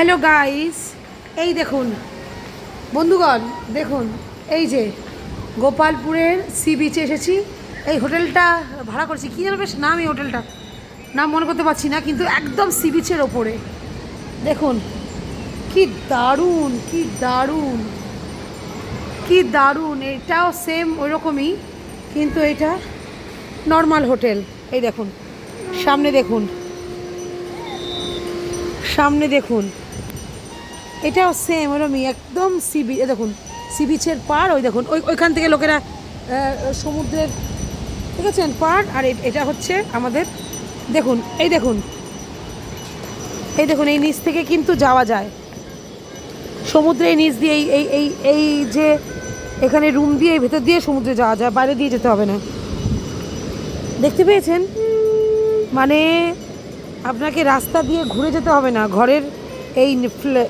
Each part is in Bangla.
হ্যালো গাইস এই দেখুন, বন্ধুগণ, দেখুন, এই যে গোপালপুরের সি বিচে এসেছি। এই হোটেলটা ভাড়া করছি। কী যেন বেশ নাম এই হোটেলটা। নাম মনে করতে পারছি না, কিন্তু একদম সি বিচের ওপরে। দেখুন, কি দারুণ কি দারুণ কি দারুণ। এটাও সেম ওই রকমই কিন্তু এটা নর্মাল হোটেল। এই দেখুন, সামনে দেখুন সামনে দেখুন। এটাও সেম ওরমই একদম সি বিচ দেখুন সি বিচের পার ওই দেখুন, ওই, ওইখান থেকে লোকেরা সমুদ্রের, ঠিক আছে পার আর এটা হচ্ছে আমাদের, দেখুন, এই দেখুন এই দেখুন, এই নিচ থেকে কিন্তু যাওয়া যায়। সমুদ্রের নিচ দিয়ে, এই এই এই যে এখানে রুম দিয়ে ভেতর দিয়ে সমুদ্রে যাওয়া যায়, বাইরে দিয়ে যেতে হবে না। দেখতে পেয়েছেন? মানে আপনাকে রাস্তা দিয়ে ঘুরে যেতে হবে না, ঘরের এই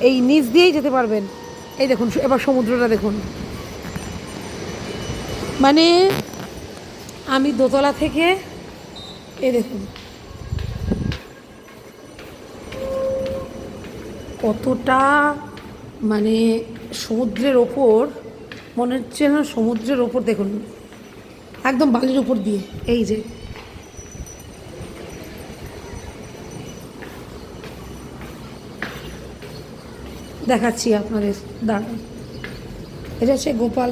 এই নিচ দিয়েই যেতে পারবেন। এই দেখুন, এবার সমুদ্রটা দেখুন। মানে আমি দোতলা থেকে, এই দেখুন। কতটা মানে সমুদ্রের ওপর, মনে হচ্ছে না সমুদ্রের ওপর দেখুন। একদম বালির উপর দিয়ে, এই যে। দেখাচ্ছি আপনাদের, দাঁড়ান। এটা হচ্ছে গোপাল।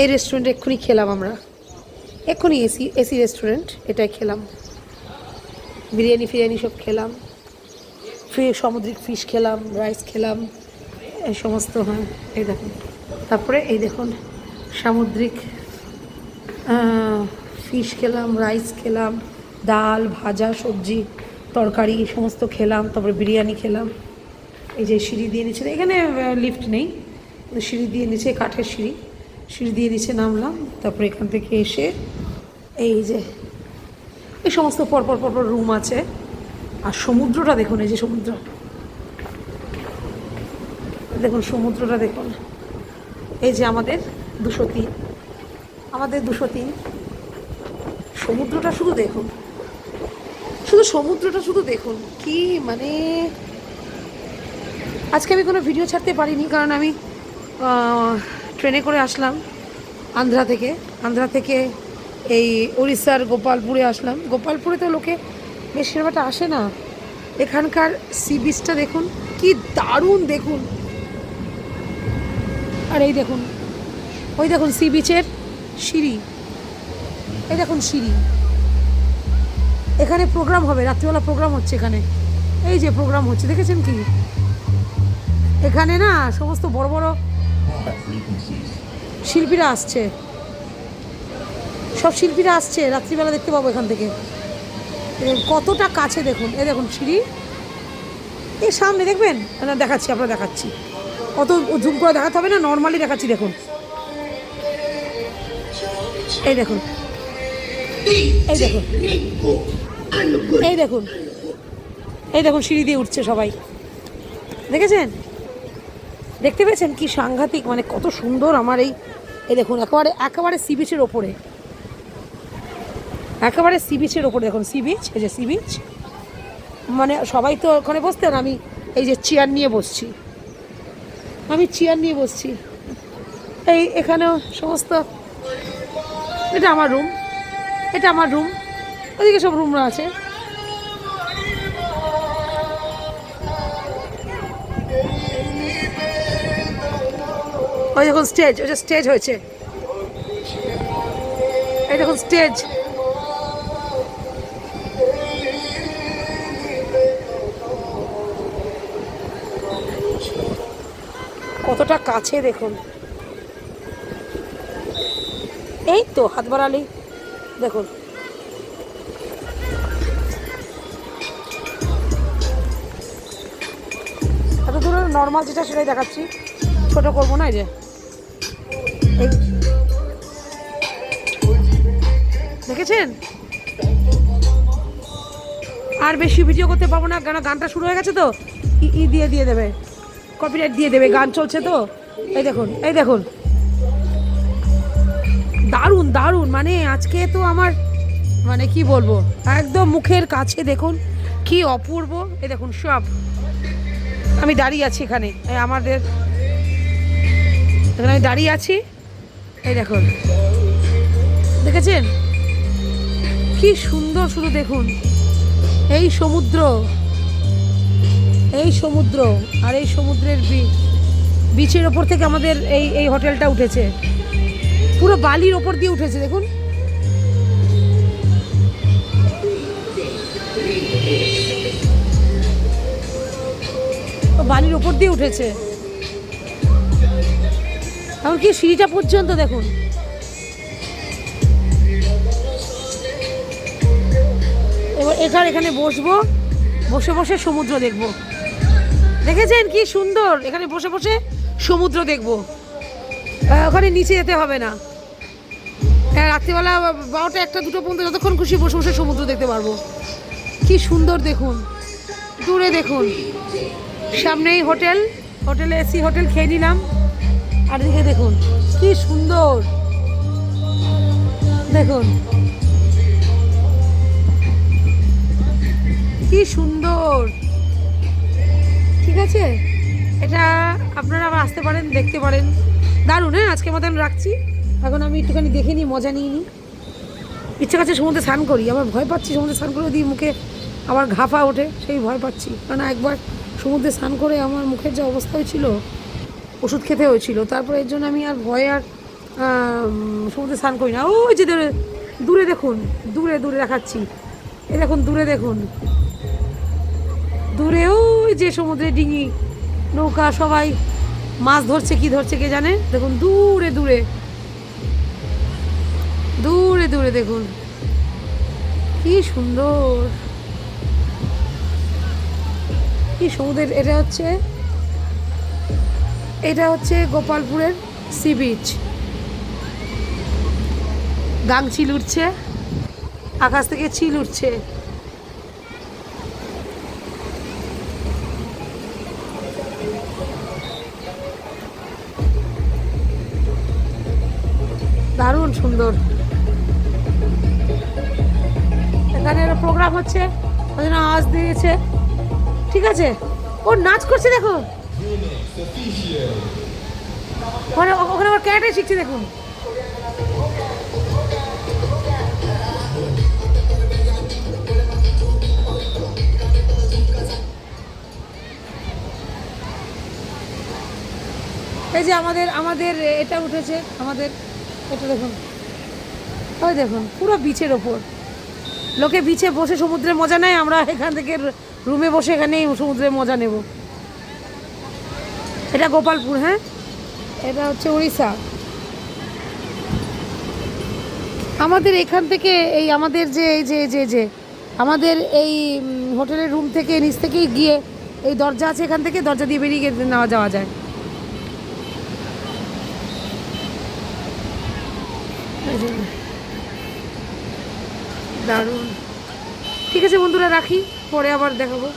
এই রেস্টুরেন্টে এক্ষুনি খেলাম আমরা। এক্ষুনি এসি এসি রেস্টুরেন্ট এটাই খেলাম। বিরিয়ানি ফিরিয়ানি সব খেলাম। ফি সামুদ্রিক ফিশ খেলাম রাইস খেলাম, এই সমস্ত হ্যাঁ এই দেখুন। তারপরে এই দেখুন, সামুদ্রিক ফিশ খেলাম রাইস খেলাম, ডাল, ভাজা, সবজি। তরকারি সমস্ত খেলাম, তারপরে বিরিয়ানি খেলাম। এই যে সিঁড়ি দিয়ে নিচে, এখানে লিফট নেই। সিঁড়ি দিয়ে নিচে কাঠের সিঁড়ি। সিঁড়ি দিয়ে নিচে নামলাম, তারপরে এখান থেকে এসে এই যে, এই সমস্ত পরপর পরপর রুম আছে। আর সমুদ্রটা দেখুন, এই যে সমুদ্র। দেখুন, সমুদ্রটা দেখুন। এই যে আমাদের দুশো তিন। আমাদের দুশো তিন। সমুদ্রটা শুধু দেখুন। শুধু সমুদ্রটা শুধু দেখুন, কি মানে আজকে আমি কোনো ভিডিও ছাড়তে পারিনি, কারণ আমি ট্রেনে করে আসলাম আন্ধ্রা থেকে। আন্ধ্রা থেকে এই উড়িষ্যার গোপালপুরে আসলাম। গোপালপুরে তো লোকে বেশ সেরকমটা আসে না। এখানকার সি বিচটা দেখুন, কি দারুণ দেখুন। আর এই দেখুন, ওই দেখুন সি বিচের সিঁড়ি। এই দেখুন সিঁড়ি। এখানে প্রোগ্রাম হবে, রাত্রিবেলা প্রোগ্রাম হচ্ছে এখানে। এই যে প্রোগ্রাম হচ্ছে, দেখেছেন কি? এখানে না সমস্ত বড় বড় শিল্পীরা আসছে। সব শিল্পীরা আসছে, রাত্রিবেলা দেখতে পাবো এখান থেকে। কতটা কাছে দেখুন, এ দেখুন সিঁড়ি। এই সামনে দেখবেন? না দেখাচ্ছি, আপনার দেখাচ্ছি। অত জুম করে দেখাতে হবে না নর্মালি দেখাচ্ছি, দেখুন। এই দেখুন। এই দেখুন। এই দেখুন। এই দেখুন, সিঁড়ি দিয়ে উঠছে সবাই। দেখেছেন? দেখতে পেয়েছেন কি সাংঘাতিক মানে কত সুন্দর আমার এই এই দেখুন, একেবারে একেবারে সি বিচের ওপরে। একেবারে সি বিচের ওপরে দেখুন সি বিচ এই যে সি বিচ মানে সবাই তো ওখানে বসতেন আমি এই যে চেয়ার নিয়ে বসছি। আমি চেয়ার নিয়ে বসছি। এই এখানেও সমস্ত এটা আমার রুম এটা আমার রুম ওদিকে সব রুমরা আছে। ওই দেখুন স্টেজ ওই যে স্টেজ হয়েছে। এই দেখুন স্টেজ কতটা কাছে দেখুন। এই তো হাত বাড়ালি দেখুন। নর্মাল যেটা সেটাই দেখাচ্ছি। ছোট করব না এই যে। দেখেছেন? আর বেশি ভিডিও করতে পারব না, কেন গানটা শুরু হয়ে গেছে তো? ই দিয়ে দিয়ে দেবে। কপিরাইট দিয়ে দেবে, গান চলছে তো? এই দেখুন এই দেখুন। দারুণ দারুণ মানে আজকে তো আমার মানে কি বলব, একদম মুখের কাছে দেখুন, কি অপূর্ব, এই দেখুন সব। আমি দাঁড়িয়ে আছি এখানে। আমাদের এখানে আমি দাঁড়িয়ে আছি। এই দেখুন। দেখেছেন? কি সুন্দর শুধু দেখুন। এই সমুদ্র। এই সমুদ্র আর এই সমুদ্রের বিচের ওপর থেকে আমাদের এই এই হোটেলটা উঠেছে। পুরো বালির ওপর দিয়ে উঠেছে, দেখুন। ও বালির ওপর দিয়ে উঠেছে। এমনকি সিঁড়িটা পর্যন্ত দেখুন। এবার এখানে এখানে বসবো। বসে বসে সমুদ্র দেখব। দেখেছেন কি সুন্দর? এখানে বসে বসে সমুদ্র দেখব। ওখানে নিচে যেতে হবে না। হ্যাঁ রাত্রিবেলা বারোটা একটা, দুটো পর্যন্ত যতক্ষণ খুশি বসে বসে সমুদ্র দেখতে পারব। কি সুন্দর দেখুন। দূরে দেখুন। সামনেই হোটেল, হোটেলে এসি, হোটেল খেয়ে নিলাম। আর এদিকে দেখুন, কি সুন্দর। দেখুন। কি সুন্দর। ঠিক আছে? এটা আপনারা আবার আসতে পারেন, দেখতে পারেন। দারুণ হ্যাঁ? আজকে মতন রাখছি। এখন আমি একটুখানি দেখে নিই, মজা নিয়ে নিই। ইচ্ছে করছে সমুদ্রে স্নান করি। আবার ভয় পাচ্ছি, সমুদ্রে স্নান করে দিয়ে মুখে আবার ঘাফা ওঠে, সেই ভয় পাচ্ছি। কারণ একবার সমুদ্রে স্নান করে আমার মুখের যে অবস্থা হয়েছিল, ওষুধ খেতে হয়েছিল, তারপরে এর জন্য আমি আর ভয়ে আর সমুদ্রে স্নান করি না। ওই যে দূরে দূরে দেখুন, দূরে দূরে দেখাচ্ছি। এ দেখুন, দূরে দেখুন। দূরে ওই যে সমুদ্রে ডিঙি, নৌকা, সবাই মাছ ধরছে, কি ধরছে কে জানে? দেখুন, দূরে দূরে। দূরে দূরে দেখুন। কি সুন্দর। কি সমুদ্রের? এটা হচ্ছে এটা হচ্ছে গোপালপুরের সি বিচ। গাং চিল উঠছে আকাশ থেকে চিল উঠছে দারুণ সুন্দর। এখানে একটা প্রোগ্রাম হচ্ছে, ওই জন্য আওয়াজ দিয়েছে। ঠিক আছে? ও নাচ করছে, দেখো। ওখানে ওখানে আমার ক্যারেটে শিখছে দেখুন এই যে আমাদের আমাদের এটা উঠেছে, আমাদের, এটা দেখুন। ওই দেখুন, পুরো বিচের ওপর। লোকে বিচে বসে সমুদ্রের মজা নেয়, আমরা এখান থেকে রুমে বসে এখানেই সমুদ্রের মজা নেব। এটা গোপালপুর হ্যাঁ? এটা হচ্ছে উড়িষ্যা। আমাদের এখান থেকে এই আমাদের যে, এই যে যে যে, আমাদের এই হোটেলের রুম থেকে, নিচ থেকেই গিয়ে এই দরজা আছে এখান থেকে, দরজা দিয়ে বেরিয়ে নেওয়া যাওয়া যায়। এই যে। দারুণ। ঠিক আছে বন্ধুরা রাখি পরে আবার দেখাবো।